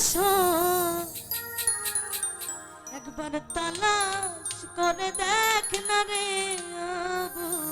আসো। একবার তালাশ করে দেখ না রে আবু।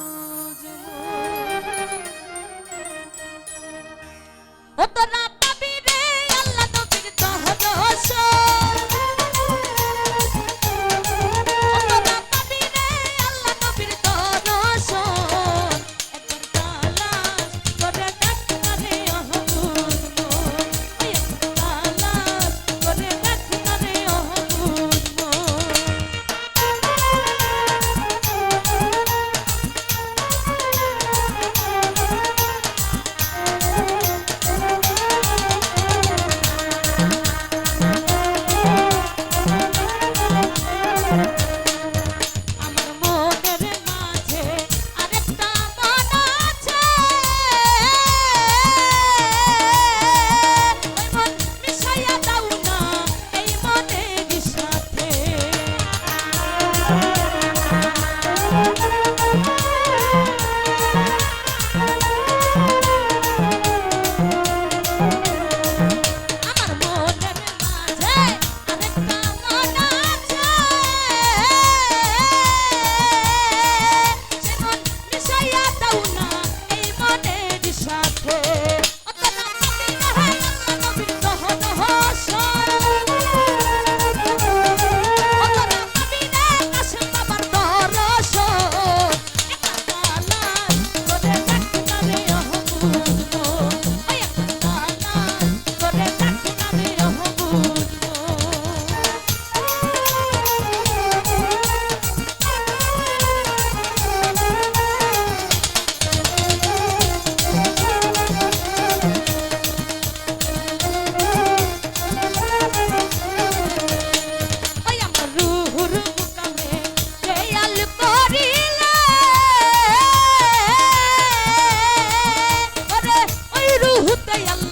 கையல்ல